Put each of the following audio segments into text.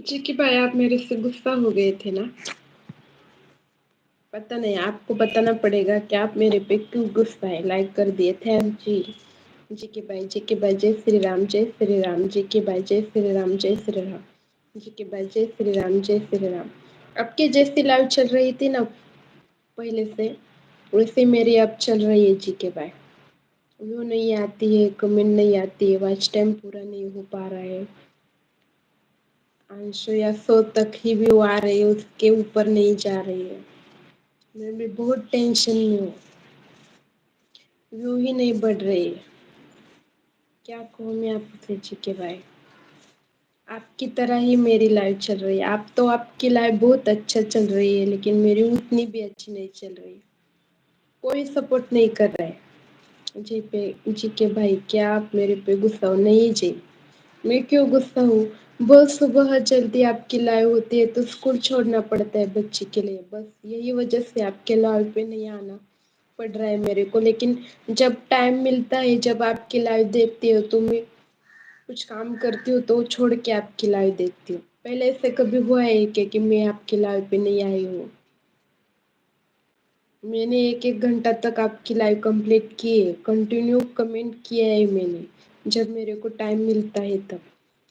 जी कि भाई आप मेरे से गुस्सा हो गए थे ना? पता नहीं, आपको बताना पड़ेगा कि आप मेरे पे क्यों गुस्सा है लाइक कर दिए थैंक जी। जी के भाई, जी के भाई, जय श्री राम, जय श्री राम, जी के भाई, जय श्री राम, जय श्री राम। जी के भाई, जय श्री राम, जय श्री राम। आपकी जैसी लाइव चल रही थी ना, पहले से, वैसे मेरी अब चल रही है जी के भाई। व्यू नहीं आती है कमेंट नहीं आती है वॉच टाइम पूरा नहीं हो पा रहा है। अंशु, या सौ तक ही व्यू आ रही है, उसके ऊपर नहीं जा रही है। मैं भी बहुत टेंशन में हूँ। व्यू ही नहीं बढ़ रही है। क्या कहूँ मैं आपसे जी के भाई? आपकी तरह ही मेरी लाइफ चल रही है। आप तो आपकी लाइफ बहुत अच्छा चल रही है, लेकिन मेरी उतनी भी अच्छी नहीं चल रही। कोई सपोर्ट नहीं कर रहा। है जी पे, जी के भाई, क्या आप मेरे पे गुस्सा हो? नहीं जी। मैं क्यों गुस्सा हूँ? बस सुबह जल्दी आपकी लाइव होती है तो स्कूल छोड़ना पड़ता है बच्चे के लिए। बस यही वजह से आपके लाइव पे नहीं आना पड़ रहा है मेरे को। लेकिन जब टाइम मिलता है, जब आपकी लाइव देखती हो तो मैं कुछ काम करती हूँ तो छोड़ के आपकी लाइव देखती हूँ। पहले ऐसे कभी हुआ है क्या कि मैं आपकी लाइव पे नहीं आई हूँ? मैंने एक एक घंटा तक आपकी लाइव कंप्लीट की है। कंटिन्यू कमेंट किया है मैंने, जब मेरे को टाइम मिलता है तब।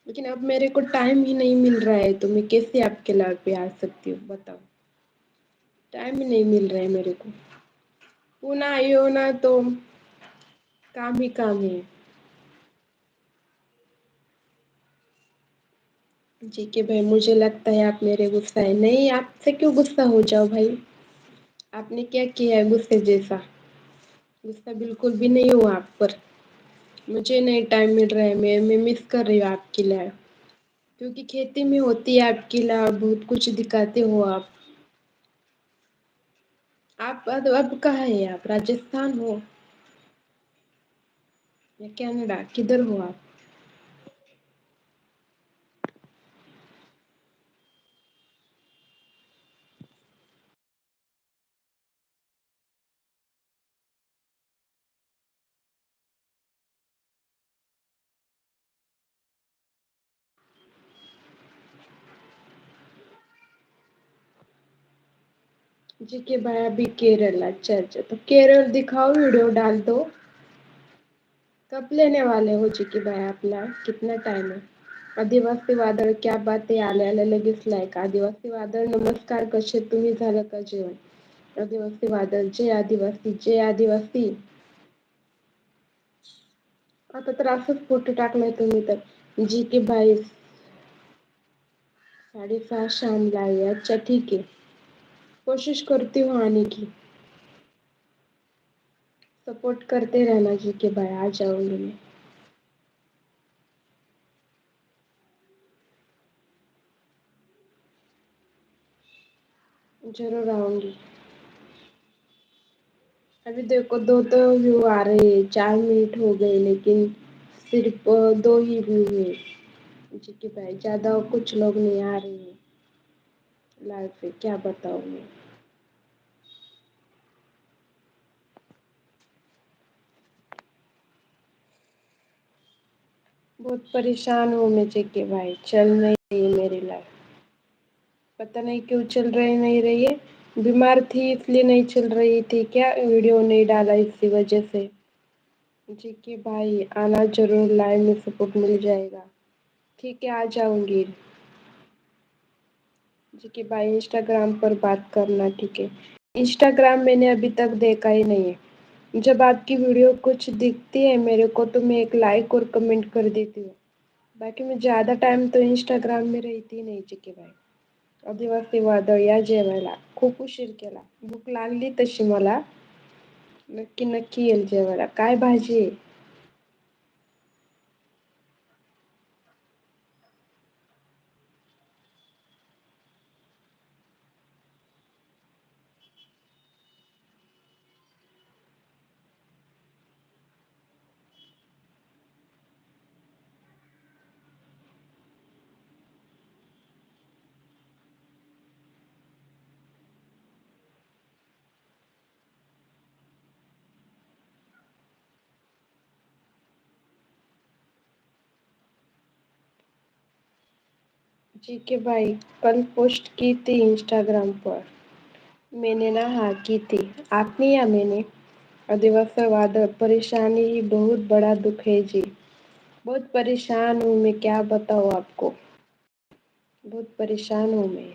लेकिन अब मेरे को टाइम ही नहीं मिल रहा है तो मैं कैसे आपके लाइव पे आ सकती हूँ, बताओ। टाइम ही नहीं मिल रहा है मेरे को। पुनः आई हो ना तो काम ही काम है। जी के भाई, मुझे लगता है आप मेरे गुस्सा है। नहीं, आपसे क्यों गुस्सा हो जाओ भाई? आपने क्या किया है गुस्से जैसा? गुस्सा बिल्कुल भी नहीं हुआ आप पर। मुझे नहीं टाइम मिल रहा है मैं मैं मिस कर रही हूँ आपकी लाइफ क्योंकि खेती में होती है आपकी लाइफ बहुत कुछ दिखाते हो आप। आप अब, अब कहाँ है आप? राजस्थान हो या कनाडा? किधर हो आप? जी के भाई अभी केरल अच्छा अच्छा। तो केरल दिखाओ, वीडियो डाल दो। कब लेने वाले हो जी के भाई आप लाइव कितना टाइम है? आदिवासी वादळ क्या बाते आले आले लगेच लाईक आदिवासी वादळ नमस्कार कसे तुम्ही का जेवण? आदिवासी वादळ जय आदिवासी जय आदिवासी। आता तर असंच फ़ोटो टाकलाय तुम्ही तर. जी के भाई, साडेसहा शामला आहे. अच्छा ठीक है कोशिश करती हूँ आने की। सपोर्ट करते रहना जी के भाई आ जाऊँगी मैं ज़रूर आऊँगी। अभी देखो दो तो व्यू आ रहे हैं, चार मिनट हो गए, लेकिन सिर्फ़ दो ही व्यू है। जी के भाई, ज़्यादा कुछ लोग नहीं आ रहे हैं। लाइव पे क्या बताऊँ मैं? बहुत परेशान हूँ मैं जी के भाई चल नहीं रही मेरी लाइफ पता नहीं क्यों चल रही नहीं रही है। बीमार थी इसलिए नहीं चल रही थी। क्या वीडियो नहीं डाला इसी वजह से? जी के भाई आना ज़रूर लाइव में सपोर्ट मिल जाएगा। ठीक है, आ जाऊँगी। जी के भाई इंस्टाग्राम पर बात करना, ठीक है। इंस्टाग्राम मैंने अभी तक देखा ही नहीं है। जब आपकी वीडियो कुछ दिखती है मेरे को तो मैं एक लाइक और कमेंट कर देती हूँ। बाकी मैं ज़्यादा टाइम तो इंस्टाग्राम में रहती नाही चिके के भाई। आदिवासी वादळ या जेवायला खूप उशीर केला। भूक लागली तशी मला। नक्की नक्की येईल जेवायला काय भाजी? आहे जी के भाई, कल पोस्ट की थी इंस्टाग्राम पर। मैंने ना हाँ की थी। आपने या मैंने? आदिवासी परेशानी ही बहुत बड़ा दुख है जी। बहुत परेशान हूँ मैं, क्या बताऊँ आपको? बहुत परेशान हूँ मैं।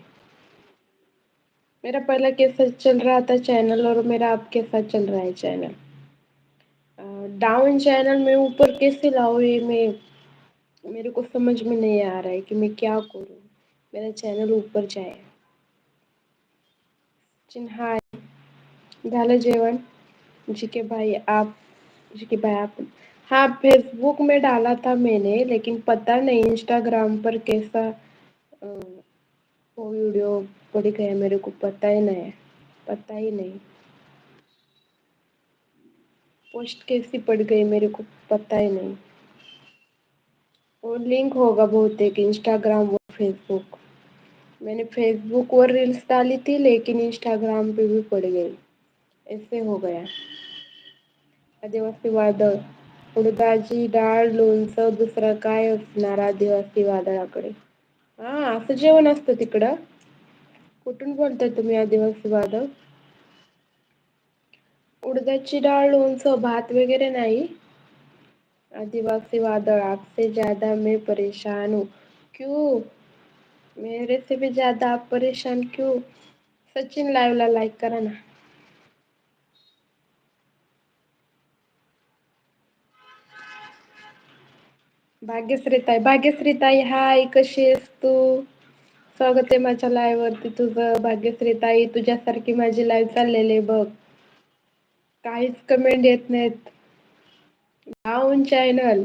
मेरा पहला कैसा चल रहा था चैनल और मेरा अब कैसा चल रहा है चैनल? डाउन चैनल में ऊपर कैसे लाओ ये मैं? मेरे को समझ में नहीं आ रहा है कि मैं क्या करूँ। मेरा चैनल ऊपर जाए। हाय झालं जी के भाई आप, जी के भाई आप। हाँ फेसबुक में डाला था मैंने, लेकिन पता नहीं इंस्टाग्राम पर कैसा वो वीडियो पड़ गया मेरे को पता ही नहीं, पता ही नहीं। पोस्ट कैसी पड़ गई मेरे को पता ही नहीं। वो लिंक होगा बहुतेक इंस्टाग्राम और फेसबुक मैंने फेसबुक और रील्स डाली थी लेकिन इंस्टाग्राम पे भी पड़ गई। ऐसे हो गया। आदिवासी वादळ उडदाची डाळ लोणचं दुसरं काय असणार आदिवासी वादळाकडे? हा असं जेवण असतं तिकडं. कुठून बोलताय तुम्ही आदिवासी वादळ? उडदाची डाळ लोणचं भात वगैरे नाही? आदिवासी वादळ आपसे ज्यादा मैं परेशान हूँ। क्यों? मेरे से भी ज्यादा आप परेशान क्यों? सचिन लाईव्ह ला लाईक करा ना भाग्यश्रीताई भाग्यश्रीताई हाय कशी आहेस तू? स्वागत आहे माझ्या लाईव्ह वरती तुझं. भाग्यश्रीताई तुझ्यासारखी माझी लाईव्ह चाललेली आहे बघ. काहीच कमेंट येत नाहीत. डाउन चॅनल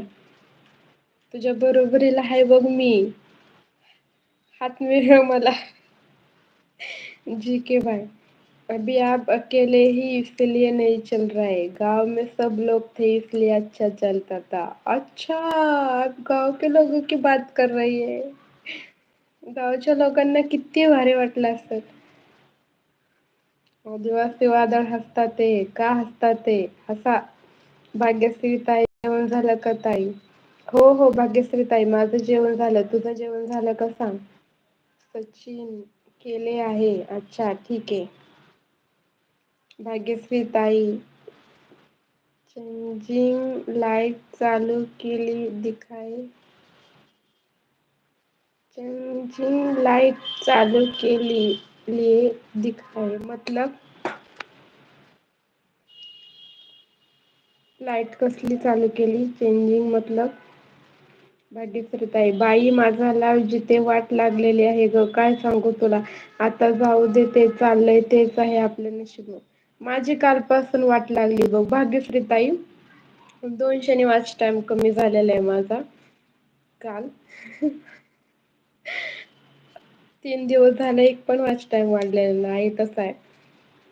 तुझ्या बरोबरीला आहे बघ मी. हात मिळव मला. जी के भाई अभी आप अकेले ही इसलिए नहीं चल रहा. गाँव में सब लोग थे इसलिए अच्छा चलता था. अच्छा आप गाव के लोगों की बात कर रही है. गावच्या लोकांना किती भारी वाटलं असल. आदिवासी वादळ हसतात ते, का हसतात ते? हसा. भाग्यश्री ताई जेवण झालं का ताई? हो हो भाग्यश्री ताई माझं जेवण झालं. तुझं जेवण झालं का सांग? सचिन केले आहे. अच्छा ठीक आहे. भाग्यश्री ताई चेंजिंग लाइट चालू केली दिखाई. चेंजिंग लाइट चालू केली लिए दिखाई. मतलब लाइट कसली चालू केली? चेंजिंग मतलब? भाग्यश्री बाई माझा लाव जिथे वाट लागलेली आहे ग काय सांगू तुला? आता जाऊ दे ते चाललंय तेच आहे आपल्या नशिब. माझी कालपासून वाट लागली बघ. भाग्यश्री ताई दोन शनी टाइम कमी झालेला आहे माझा. काल. तीन दिवस झाले एक पण वाच टाइम वाढलेला नाही तस आहे.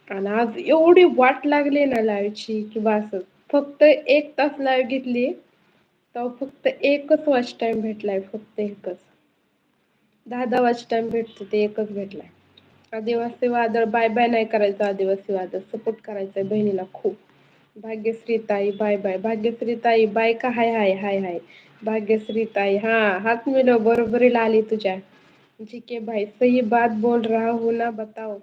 आणि आज एवढी वाट लागली ना लाईव्हची कि बास. फक्त एक तास लाईव्ह घेतली. तर फक्त एकच वॉच टाइम भेटलाय फक्त एकच. दहा दहा वाच टाइम भेटतो ते एकच भेटलाय. आदिवासी वादळ बाय बाय नाही करायचं आदिवासी वादळ. सपोर्ट करायचंय बहिणीला खूप. भाग्यश्रीताई बाय बाय भाग्यश्रीताई बाय का? हाय हाय हाय हाय. भाग्यश्रीताई हा हात मिलो बरोबरीला आली तुझ्या. जी के भाई सही बात बोल रहा हो ना बताओ.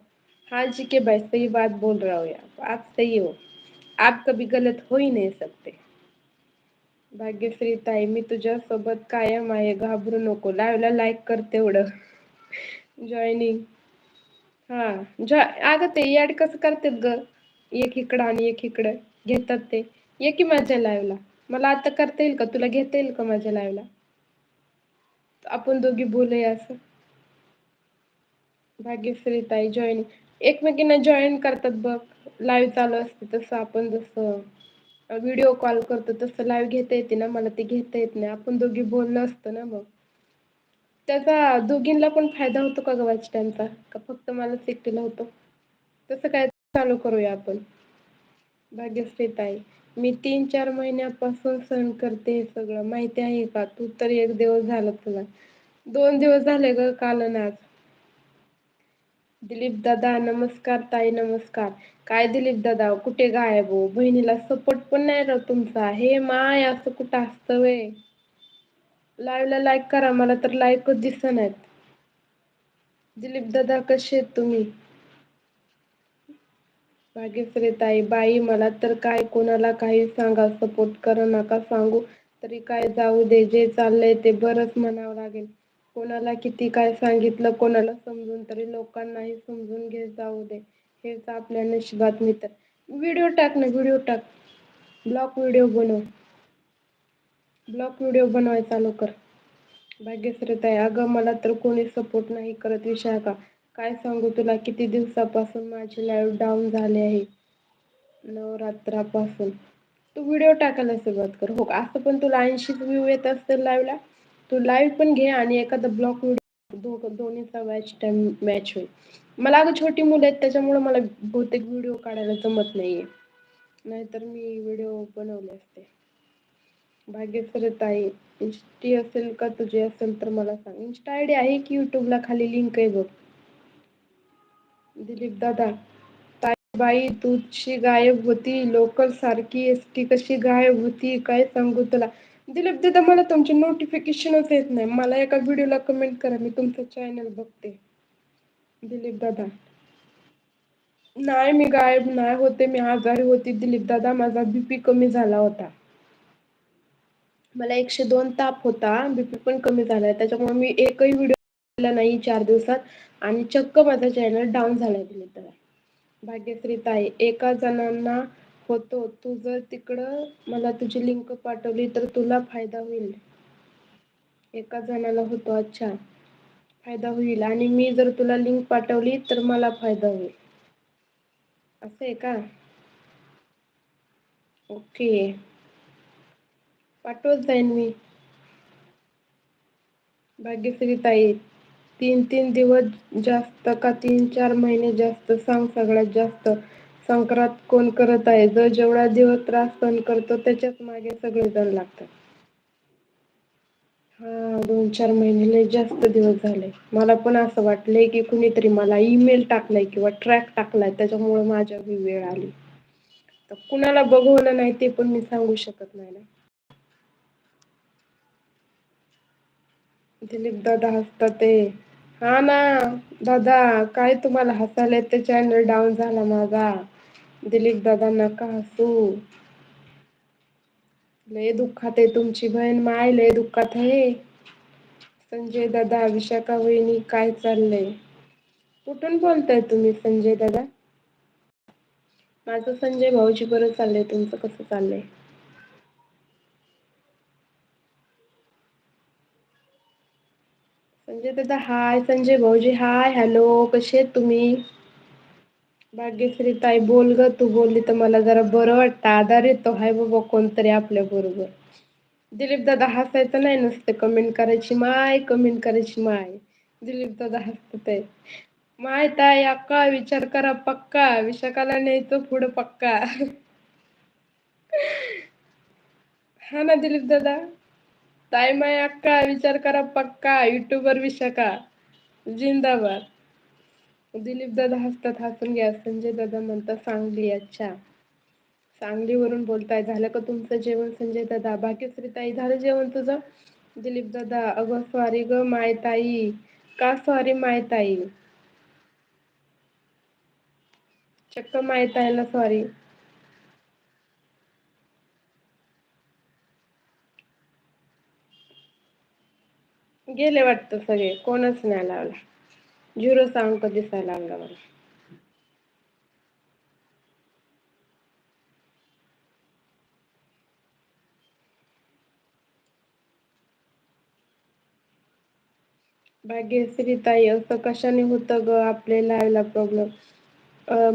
हा जी के भाई सही बात बोल रहा हो यार आप सही हो. आप कभी गलत हो ही नहीं सकते। भाग्यश्री ताई मी तुझ्या सोबत कायम आहे. घाबरू नको. लाईव्हला लाईक कर तेवढं. जॉईनिंग हा जॉ अगं ते ऍड कसं करतात ग? एक इकडं आणि एक इकडं. घेतात ते. ये की माझ्या लाईव्हला मला आता करता येईल का? तुला घेता येईल का माझ्या लाईव्हला आपण दोघी बोलूया असं. भाग्यश्री ताई जॉईनिंग एकमेकींना जॉईन करतात बघ. लाईव्ह चालू असते तसं आपण जसं व्हिडिओ कॉल करतो तसं लाईव्ह घेता येते ना मला ते घेता येत नाही. आपण दोघी बोललं असतं ना मग. त्याचा दोघींना पण फायदा होतो का गवाच टाइमचा का फक्त मलाच एकटीला होतो? तसं काय चालू करूया आपण. भाग्यश्री ताई मी तीन चार महिन्यापासून सहन करते हे सगळं. माहिती आहे का? तू तर एक दिवस झाला तुला. दोन दिवस झाले ग काल अन आज. दिलीप दादा नमस्कार ताई नमस्कार. काय दिलीप दादा कुठे गायब हो? बहिणीला सपोर्ट पण नाही राव तुमचा. हे माय असं कुठं असतं वे? लाईव्हला लाईक करा मला तर लाईकच दिसनात दिलीप दादा कसे आहेत तुम्ही? भाग्यश्रीताई बाई मला तर काय कोणाला काही सांगा सपोर्ट करा नका सांगू तरी काय जाऊ दे जे चाललंय ते बरंच म्हणावं लागेल. कोणाला किती काय सांगितलं कोणाला समजून तरी लोकांनाही समजून घे जाऊ दे. हेच आपल्या नशिबात मिळत व्हिडिओ टाक ना व्हिडिओ टाक. ब्लॉक व्हिडिओ बनव. ब्लॉक व्हिडिओ बनवाय चालू कर भाग्यश्रीताई अगं मला तर कोणी सपोर्ट नाही करत विशाखा. काय सांगू तुला किती दिवसापासून माझी लाईव्ह डाऊन झाले आहे. नवरात्रापासून. तू व्हिडिओ टाकायला सुरुवात कर. हो असं पण तुला ऐंशीच व्ह्यू येत असतील लाईव्हला तू लाईव्ह पण घे आणि एखादा ब्लॉक व्हिडिओ दोन्हीचा मॅच टाइम मॅच होईल. मला अगं छोटी मुलं आहेत त्याच्यामुळे मला बहुतेक व्हिडिओ काढायला जमत नाहीये. नाहीतर मी व्हिडिओ बनवले असते. भाग्यश्रीताई इंस्टी असेल का तुझी असेल तर मला सांग. इंस्टा आयडी आहे की युट्यूबला खाली लिंक आहे बघ. दिलीप दादा बाई तुझी गायब होती लोकल सारखी एसटी कशी गायब होती काय सांगू तुला? दिलीप दादा मला तुमचे नोटिफिकेशनच येत नाही. मला एका व्हिडिओला कमेंट करा मी तुमचं चॅनल बघते. दिलीप दादा. नाही मी गायब नाही होते मी आजारी होती. दिलीप दादा माझा बीपी कमी झाला होता. मला एकशे दोन ताप होता बीपी पण कमी झालाय. त्याच्यामुळे मी एकही व्हिडिओ नाही चार दिवसात. आणि चक्क माझा चॅनल डाऊन झालाय दिलीप दादा. भाग्यश्री ताई एका जणांना होतो तू जर तिकडं मला तुझी लिंक पाठवली तर तुला फायदा होईल. एका जणाला होतो अच्छा. फायदा होईल. आणि मी जर तुला लिंक पाठवली तर मला फायदा होईल. असं आहे का? ओके. पाठवत जाईन मी. भाग्यश्री ताई तीन तीन दिवस जास्त का तीन चार महिने जास्त? सांग सगळ्यात जास्त. संक्रांत कोण करत आहे? जो जेवढा दिवस त्रास सहन करतो त्याच्याच मागे सगळे जण लागतात. हा दोन चार महिने लय जास्त दिवस झाले. मला पण असं वाटलंय की कुणीतरी मला ईमेल टाकलाय किंवा ट्रॅक टाकलाय त्याच्यामुळे माझ्या वेळ आली. तर कुणाला बघवलं नाही ते पण मी सांगू शकत नाही ना. दिलीप दादा हसतात ते. हा ना दादा काय तुम्हाला हसायला ते चॅनल डाऊन झाला माझा. दिलीप दादा नका हसू. लय दुःखात आहे तुमची बहीण माय लय दुःखात आहे. संजय दादा विशाखा वहिनी काय चाललंय? कुठून बोलताय तुम्ही संजय दादा? माझं संजय भाऊजी बरं चाललंय तुमचं कसं चाललंय? संजय दादा हाय संजय भाऊजी हाय हॅलो कसे आहेत तुम्ही? भाग्यश्री ताई बोल ग तू बोलली तर मला जरा बरं वाटतं. आधार येतो. हाय बाबा कोणतरी आपल्या बरोबर. दिलीप दादा हसायचं नाही नसते. कमेंट करायची माय कमेंट करायची माय. दिलीप दादा हसतायत माय ताय अक्का विचार करा पक्का. विशाखाला न्यायचं पुढं पक्का. हा ना दिलीप दादा ताय माय अक्का विचार करा पक्का. युट्यूबर विशाखा. जिंदाबाद. दिलीप दादा हसतात हसून घ्या. संजय दादा म्हणतात सांगली अच्छा. सांगलीवरून बोलताय झालं का तुमचं जेवण संजय दादा? भाग्यश्री ताई झालं जेवण तुझं? दिलीप दादा अगं सॉरी ग मायताई. का सॉरी मायताई? चक्क मायताईला सॉरी गेले वाटत सगळे कोणच नाही लावला झिरो साऊंड कधी दिसायला लागला मला भाग्यश्री ताई असं कशाने होतं ग आपले लाईव्हला प्रॉब्लेम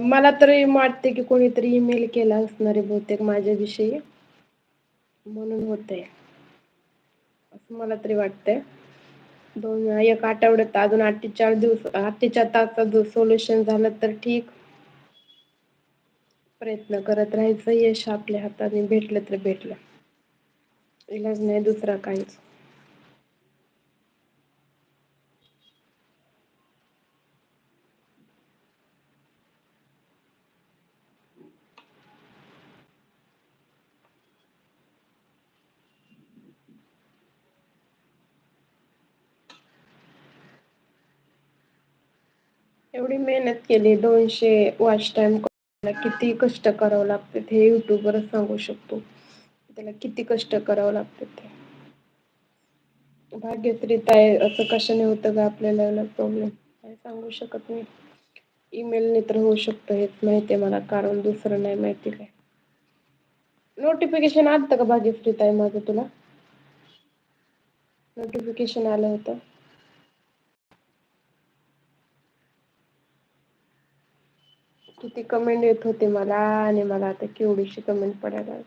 मला तरी वाटते की कोणीतरी ईमेल केला असणार आहे बहुतेक माझ्याविषयी. म्हणून होतंय. असं मला तरी वाटतंय. दोन एक आठवड्यात अजून अठ्ठेचाळ दिवस अठ्ठेचार तासात सोल्युशन झालं तर ठीक. प्रयत्न करत राहायचं यश आपल्या हाताने भेटलं तर भेटलं. इलाज नाही दुसरा काहीच. एवढी मेहनत केली दोनशे वॉच टाइम किती कष्ट करावं लागते हे युट्यूबवरच सांगू शकतो. त्याला किती कष्ट करावं लागते ते. भाग्यश्रीताय असं कशाने होतं का आपल्याला प्रॉब्लेम काय सांगू शकत नाही. ईमेलने तर होऊ शकतं हेच माहिती आहे मला. कारण दुसरं नाही माहिती काय. नोटिफिकेशन आलं का भाग्यश्री ताई माझं तुला? नोटिफिकेशन आलं होतं. किती कमेंट येत होते मला आणि मला आता केवढीशी कमेंट पडायला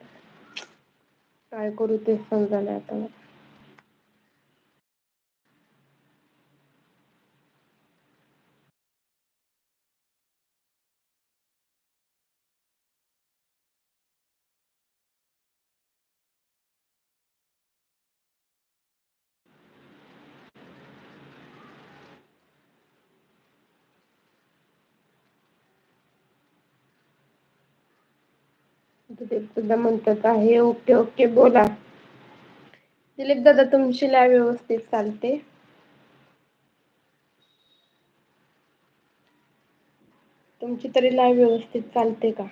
काय करू ते समजना आता मला ते सुद्धा म्हणतात आहे ओके ओके बोला. दिलीप दादा तुमची लाईव्ह व्यवस्थित चालते. तुमची तरी लाईव्ह व्यवस्थित चालते का?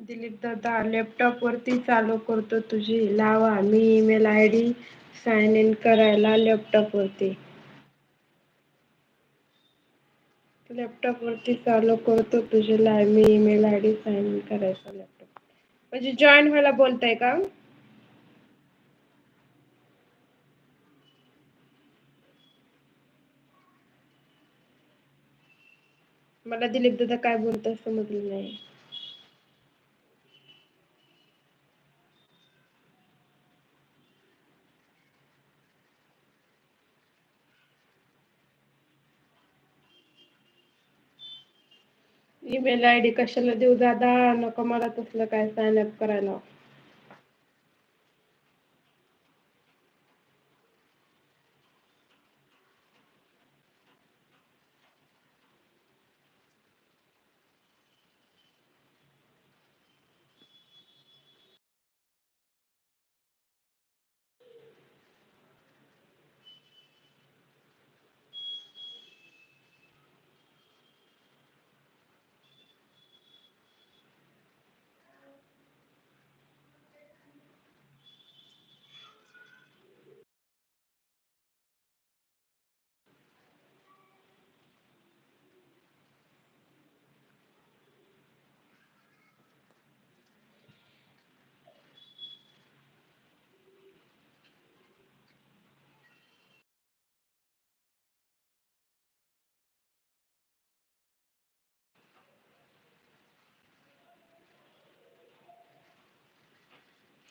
दिलीप दादा लॅपटॉप वरती चालू करतो तुझी. लावा मी ईमेल आय डी साइन इन करायला लॅपटॉप वरती. लॅपटॉप वरती चालू करतो तुझी मी ईमेल आय डी साइन करायचा लॅपटॉप म्हणजे जॉईन व्हायला बोलताय का? मला दिलीप दादा काय बोलतात समजलं नाही. ईमेल आय डी कशाला देऊ दादा? नको मला तसलं काय साइन अप करायला.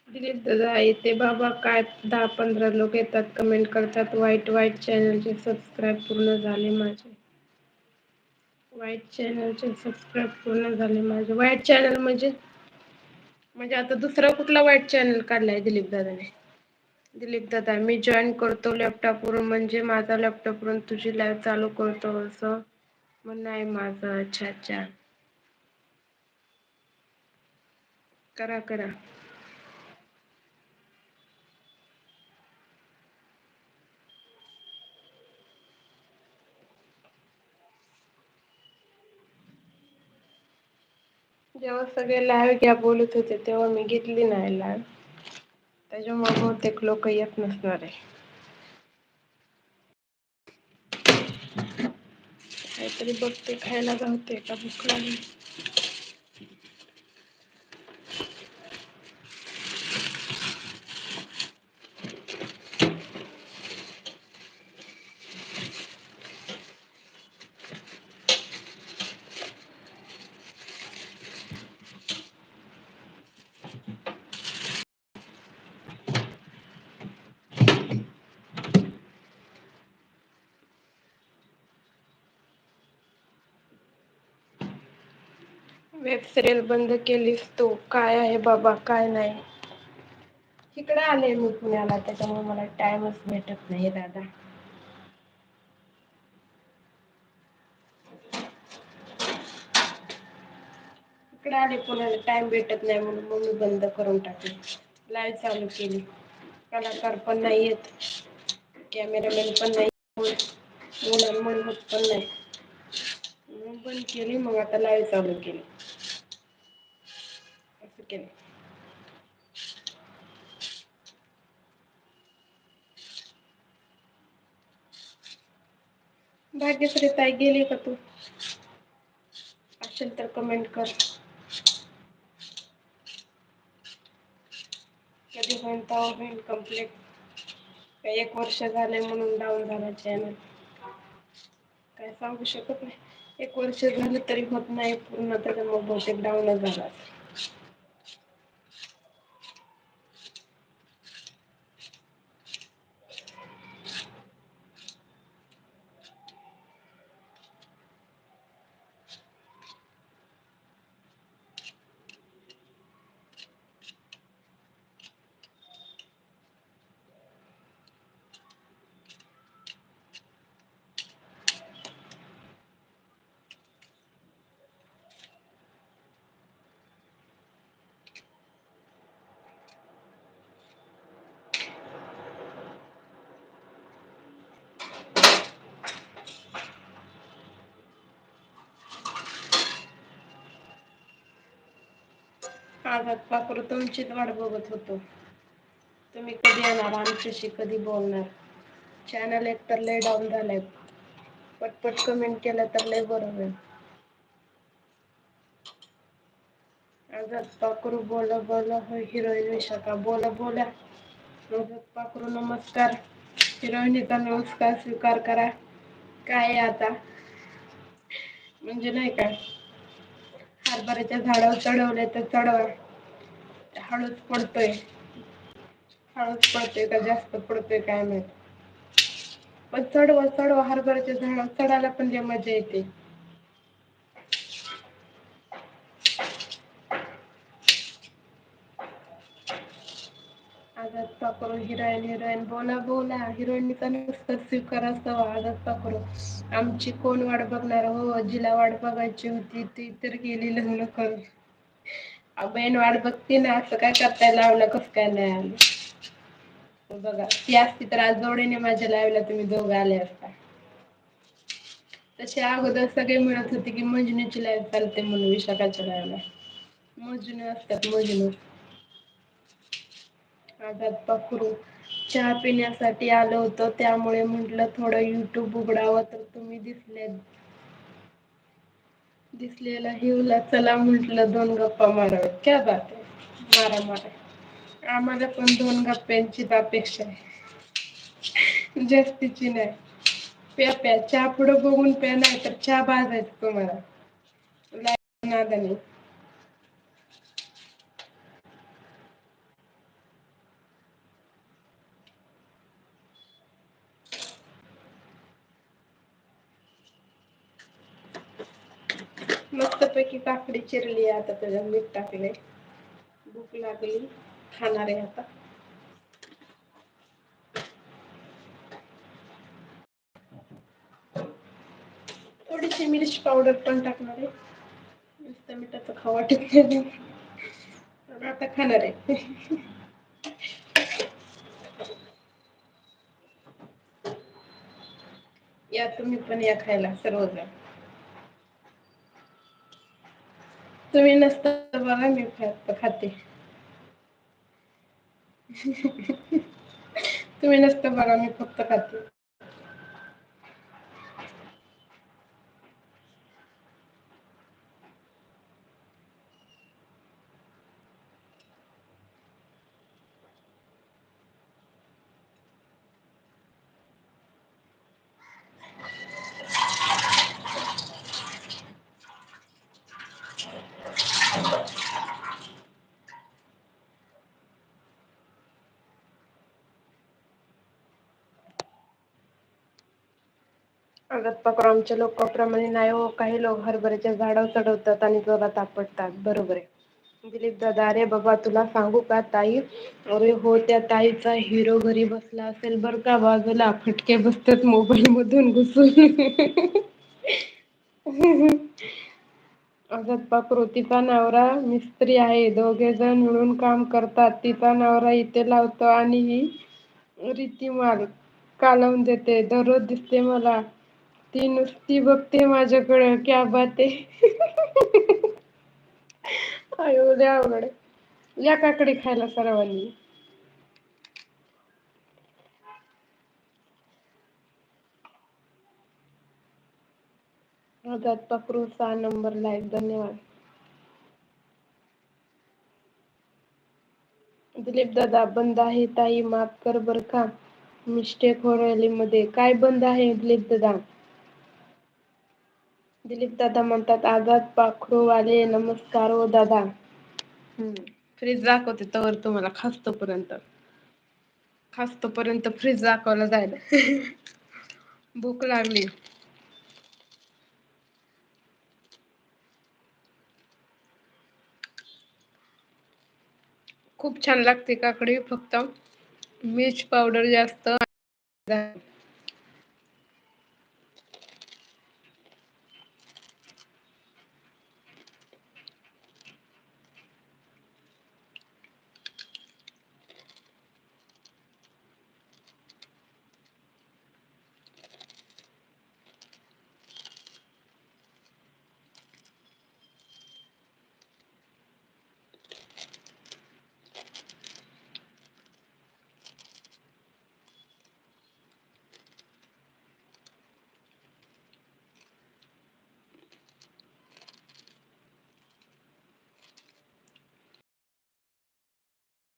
दिलीप दादा येते. बाबा काय दहा पंधरा लोक येतात कमेंट करतात. वाईट वाईट चॅनलचे सबस्क्राईब पूर्ण झाले माझे. वाईट चॅनलचे सबस्क्राईब पूर्ण झाले माझे. वाईट चॅनल म्हणजे म्हणजे आता दुसरा कुठला वाईट चॅनल काढलाय दिलीप दादाने? दिलीप दादा मी जॉईन करतो लॅपटॉपवरून म्हणजे माझा लॅपटॉपवरून तुझी लाईव्ह चालू करतो असं. म्हण आहे माझं अच्छा अच्छा. करा करा. जेव्हा सगळे लाईव्ह घ्या बोलत होते तेव्हा मी घेतली नाही लाईव्ह त्याच्यामुळे बहुतेक लोक येत नसणार आहे. काहीतरी बघते खायला घावते का भूक लागली? सिरीयल बंद केलीस तू? काय आहे बाबा? काय नाही? इकडे आले मी पुण्याला त्याच्यामुळे मला टाइमच भेटत नाही दादा. इकडे आले पुण्याला टाइम भेटत नाही म्हणून मग मी बंद करून टाकले. लाईव्ह चालू केली. कलाकार पण नाही येत कॅमेरामॅन पण नाही मुलामुळे होत पण नाही. बंद केली मग आता लाईव्ह चालू केली. केलं भाग्यश्री ताई गेली का तू? असेल तर कमेंट कर. कधी होईल तवा होईल कंप्लीट एक वर्ष झाले म्हणून डाऊन झाला चॅनल काय सांगू शकत नाही. एक वर्ष झालं तरी होत नाही पूर्ण तर मग बहुतेक डाऊनच झाला. आझाद पाखरू तुमचीच वाट बघत होतो. तुम्ही कधी येणार? आमच्याशी कधी बोलणार? चॅनल एक तर लय डाऊन झालंय पटपट कमेंट केलं तर लय बरं होईल. आझाद पाखरू बोला बोल हिरोईन विशाखा बोला बोला. आझाद पाखरू नमस्कार. हिरोईनीचा नमस्कार स्वीकार करा. काय आता? म्हणजे नाही काय हरभऱ्याच्या झाडावर चढवले तर चढवा हळूच पडतोय. हळूच पडतोय का जास्त पडतोय काय माहीत. पण चढवा चढवा हरभऱ्याच्या झाडावर चढायला पण जे मजा येते. आजाद पाकरू हिरोईन हिरोईन बोला बोला. हिरोईनचा नुसतं स्वीकार असावा आझाद पाखरू आमची कोण वाट बघणार? हो जिला वाट बघायची होती. ती तर गेली लग्न करून. बहीण वाट बघते ना असं काय करताय? लावलं कसं काय नाही आलं. हो, बघा. ती असती तर आज जोडीने माझ्या लावला तुम्ही दोघं आले असता. तशी अगोदर सगळे म्हणत होते की मंजुनीची लाईव चालते म्हणून विशाखाच्या लाईव्हला मजनू असतात मजनू. आज पाखरू चहा पिण्यासाठी आलो होतो त्यामुळे म्हटलं थोडं युट्यूब उघडावं तर तुम्ही दिसले दिसलेला हिवला चला म्हटलं दोन गप्पा माराव्यात क्या बात आहे मारा मारा. आम्हाला पण दोन गप्प्यांचीच अपेक्षा आहे. जास्तीची नाही. प्या प्या. चहा पुढं बघून प्या नाही तर चहा बाजायचं तुम्हाला. लाईव्ह मस्तपैकी काकडी चिरली आता त्याच्यात मीठ टाकले भूक लागली. खाणार आहे आता. थोडीशी मिरची पावडर पण टाकणार आहे. नुसतं मिठाचं खावा वाटत नाही. आता खाणार आहे. या तुम्ही पण या खायला सर्वजण. तुम्ही नसता बघा मी फक्त खाते. तुम्ही नसतं बघा मी फक्त खाते. आझाद पाखरू आमच्या लोकांप्रमाणे नाही हो काही लोक हरभऱ्याच्या झाडावर चढवतात आणि जोरात आपटतात बरोबर आहे. दिलीप दादा अरे बाबा तुला सांगू का ताई? अरे हो त्या ताईचा हिरो घरी बसला असेल बर का बाजूला फटके बसतात मोबाईल मधून घुसून. आझाद पाखरू तिचा नवरा मिस्त्री आहे दोघे जण मिळून काम करतात तिचा नवरा इथे लावतो आणि ही रीतीमाल कालवून देते दररोज दिसते मला. ती नुसती बघते माझ्याकडे क्या बात आहे. अयो अवघड या काकडी खायला सर्वांनी. आझाद पक्रू सहा नंबर लाईक धन्यवाद. दिलीप दादा बंद आहे ताई माफ कर बर का. मिस्टेक हो मध्ये काय बंद आहे दिलीप दादा? दिलीप दादा म्हणतात आझाद पाखरूवाले नमस्कार हो दादा. हम्म. फ्रीज दाखवते तवर तुम्हाला खास्तोपर्यंत. खास्तपर्यंत फ्रीज दाखवला जायला. भूक लागली. खूप छान लागते काकडी फक्त मिर्च पावडर जास्त.